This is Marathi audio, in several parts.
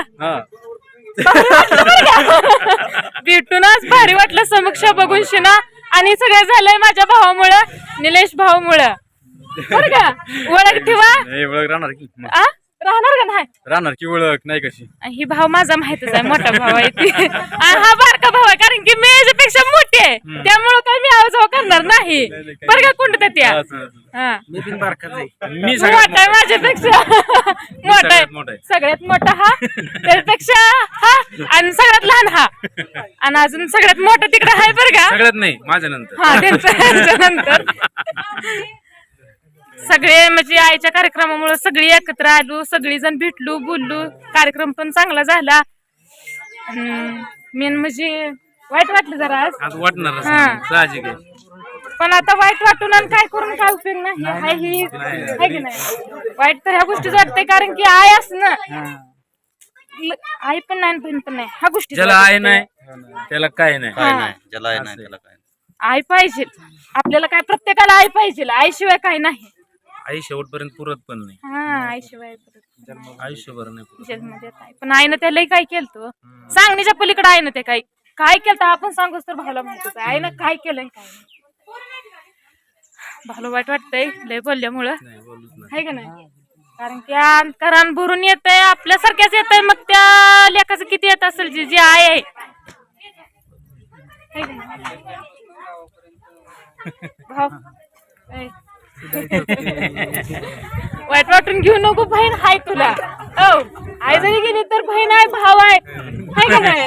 हा. भेटूनच भारी वाटलं समक्ष बघून शिना. आणि सगळं झालंय माझ्या भावामुळं निलेश भावामुळं. बरं का? ओळख ठेवा. नाही ओळख राहणार की. मग. आ? राहणार का नाही? राहणार की ओळख नाही कशी? ही भाव माझा माहितच आहे मोठा भाव आहे ती. आणि हा बारका भाव आहे कारण की मी याच्यापेक्षा मोठी आहे. त्यामुळं काही मी आवाज करणार नाही. बरं का कुंड त्या. हा. मी बिन बारकाच आहे. मी मोठा आहे माझ्यापेक्षा. मोठा सगळ्यात आहे. सगळ्यात मोठा हा. त्याच्यापेक्षा हा. आणि सगळ्यात लहान हा. आणि अजून सगळ्यात मोठा तिकडे आहे बरं का. सगळ्यात नाही माझ्या नंतर हा त्यांच्या नंतर सगळे म्हणजे आईच्या कार्यक्रमामुळे सगळी एकत्र आलो सगळी जण भेटलो बोललो. कार्यक्रम पण चांगला झाला. मेन म्हणजे वाईट वाटलं जरा आज. आज वाटणार हा. साहजिक आहे. पण आता वाईट वाटून आणि काय करून काय उपयोग नाही. हाय ही हाय की नाही वाईट तर ह्या गोष्टीच वाटतंय कारण की आई असणं. ल- आई पण नाही आणि बहीण पण नाही. ह्या गोष्टी ज्याला आहे नाही त्याला काय नाही. काय नाही. ज्याला आहे नाही त्याला काय आई पाहिजे. आपल्याला काय प्रत्येकाला आई पाहिजे. आईशिवाय काही नाही. आई शेवटपर्यंत पुरत पण नाही. हा परत आयुष्यभर नाही पुरत. आहे. पण आईनं त्यालाही काय केलं सांगण्याच्या पलीकडे आईनं ते काय काय केलं आपण सांगूच तर भाऊला माहितीच आहे आईनं काय केलंय? काय नाही भाऊला वाईट वाटतंय लय बोलल्यामुळं. नाही बोलूच नाही. आहे का नाही? कारण की अंतकरण भरून येत आहे आपल्यासारख्याच येत आहे मग त्या लेखाचं किती येत असेल? जी जी आहे. है का नाही? भाऊ. वाईट वाटून घेऊ नको बहीण हाय तुला हो आई जरी गेली तर बहीण आहे भाव आहे हाय का नाही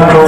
I'm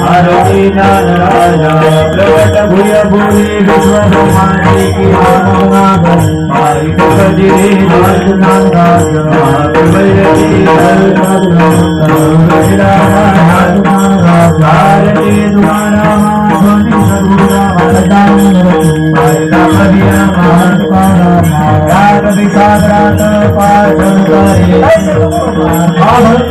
रोगी नारायण प्रवट भूय भूमि विश्व हमारे की मनोनाथन हरि भगति नाथनाथाय भैरवी हरि भारती द्वारा सर्वदा भारत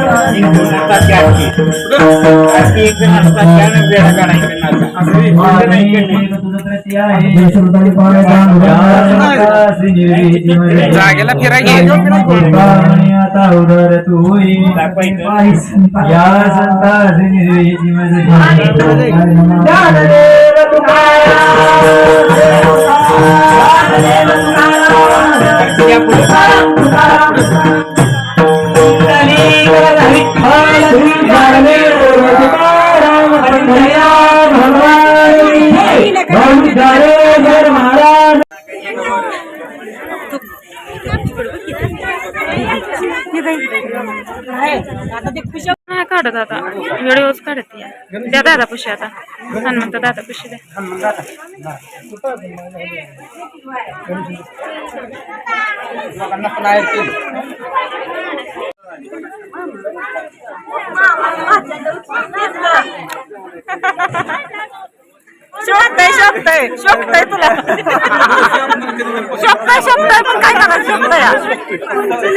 हे तात्या. वाईट वाटते जागेला फिरा घे. आता उदर तू या संतासी निर्वेदी या काढत आता व्हिडिओज काढत या. द्या दादा पुशी आता. हनुमंत दादा पुशी द्या. शोभतय शोभतय शोभतय तुला. शोभतय शोभतय पण काय करा शोभतय.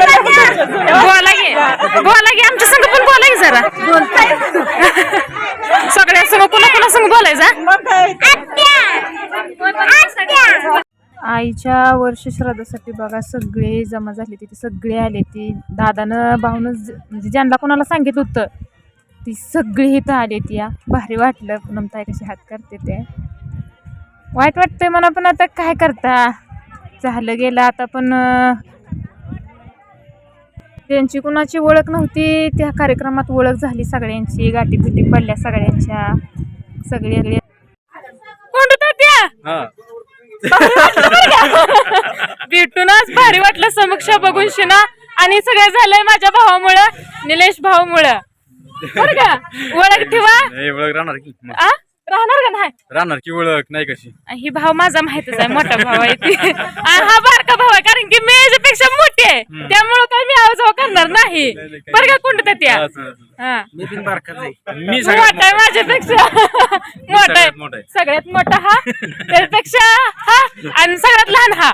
बोला की. बोला की आमच्या संग पण बोला की जरा सगळ्या संग कुणा कुणा संग बोलायचा आईच्या वर्ष श्राद्धासाठी बघा सगळे जमा झाले तिथे सगळे आले. ती दादानं भाऊनं ज- म्हणजे ज्यांना कोणाला सांगितलं होतं ती सगळी इथं आली ती या. भारी वाटलं. पूनम ताई कशी हात करते ते. वाईट वाटतंय मला पण आता काय करता? झालं गेलं आता पण त्यांची कुणाची ओळख नव्हती. त्या कार्यक्रमात ओळख झाली सगळ्यांची. गाठी बिटी पडल्या सगळ्यांच्या. सगळे कोण त्या? हा. भेटूनच भारी वाटलं समक्ष बघून शिना. आणि सगळं झालंय माझ्या भावामुळं निलेश भाऊमुळं. बरं का? ओळख ठेवा. ओळख राहणार की. आ? राहणार का नाही? राहणार की ओळख नाही कशी? ही भाव माझा माहितच आहे मोठा भाव आहे ती. आणि हा बारका भाव आहे कारण की मी याच्यापेक्षा मोठी आहे. त्यामुळं काही मी आवाज करणार नाही. बरं का कोणतं त्या असं- असं. हा. मी पण बारकाच आहे. मी मोठा आहे माझ्यापेक्षा. मोठा सगळ्यात आहे मोठा आहे. सगळ्यात मोठा हा. त्याच्यापेक्षा हा. आणि सगळ्यात लहान हा.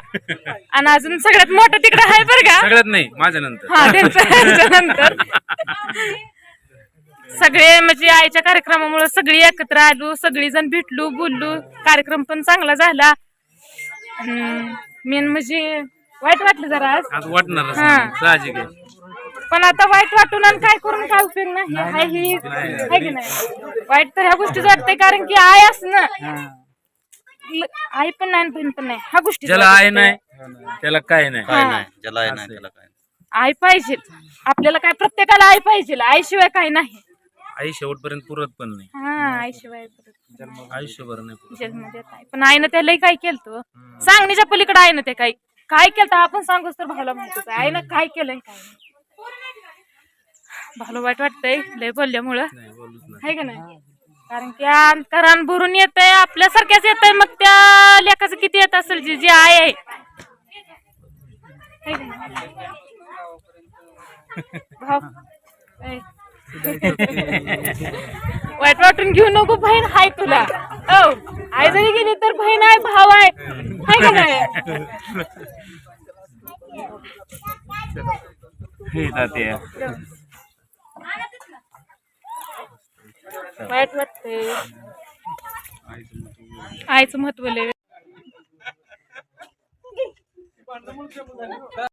आणि अजून सगळ्यात मोठा तिकडे आहे बरं का. सगळ्यात नाही माझ्या नंतर हा त्यांच्या नंतर. सगळे म्हणजे आईच्या कार्यक्रमामुळे सगळी एकत्र आलो सगळी जण भेटलो बोललो. कार्यक्रम पण चांगला झाला. मेन म्हणजे वाईट वाटलं जरा आज. आज वाटणारच हा. नाही, साहजिक आहे. पण आता वाईट वाटून आणि काय करून काय उपयोग नाही. ही की नाही? वाईट तर ह्या गोष्टीच वाटतंय कारण की आई असणं. ल- आई पण नाही आणि बहीण पण नाही. ह्या गोष्टी ज्याला आहे नाही त्याला काय नाही. काय नाही, ज्याला आहे नाही त्याला काय आई पाहिजे. आपल्याला काय प्रत्येकाला आई पाहिजे. आईशिवाय काय नाही. आई शेवटपर्यंत पुरत पण नाही. हा आईशिवाय परत आयुष्यभर नाही पुरत. जन्म देत आहे पण आईनं त्याला काय केलं सांगण्याच्या पलीकडे आईनं ते काय काय केलं आपण सांगूच तर भाऊला माहितीच आहे आईनं काय केलं काय नाही. भाऊला वाईट वाटतंय लय बोलल्यामुळं. नाही बोलूच नाही. आहे का नाही? कारण की अंतरान भरून येत आहे आपल्यासारख्याच येत आहे मग त्या लेखाचं किती येत असेल? जी जी आहे. है का नाही? भाऊ. ऐ. वाईट वाटून घेऊ नको बहीण हाय तुला. आई जरी गेली तर बहीण आहे भाव आहे. हाय का नाही. वाईट वाटते. आईचं महत्त्व लय